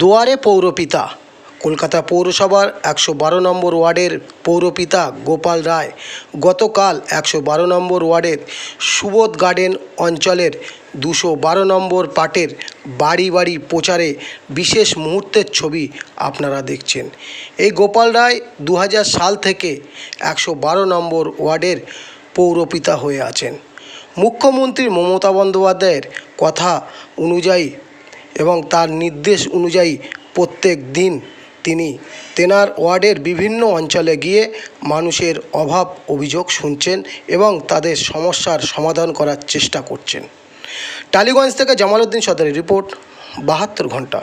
দুয়ারে পৌরপিতা। কলকাতা পৌরসভার একশো বারো নম্বর ওয়ার্ডের পৌরপিতা গোপাল রায় গতকাল একশো বারো নম্বর ওয়ার্ডের সুবোধ গার্ডেন অঞ্চলের দুশো বারো নম্বর পাটের বাড়ি বাড়ি প্রচারে বিশেষ মুহূর্তের ছবি আপনারা দেখছেন। এই গোপাল রায় দু হাজার সাল থেকে একশো বারো নম্বর ওয়ার্ডের পৌরপিতা হয়ে আছেন। মুখ্যমন্ত্রী মমতা বন্দ্যোপাধ্যায়ের কথা অনুযায়ী এবং তার নির্দেশ অনুযায়ী প্রত্যেক দিন তিনি তেনার ওয়ার্ডের বিভিন্ন অঞ্চলে গিয়ে মানুষের অভাব অভিযোগ শুনছেন এবং তাদের সমস্যার সমাধান করার চেষ্টা করছেন। টালিগঞ্জ থেকে জামালউদ্দিন সদরের রিপোর্ট, বাহাত্তর ঘণ্টা।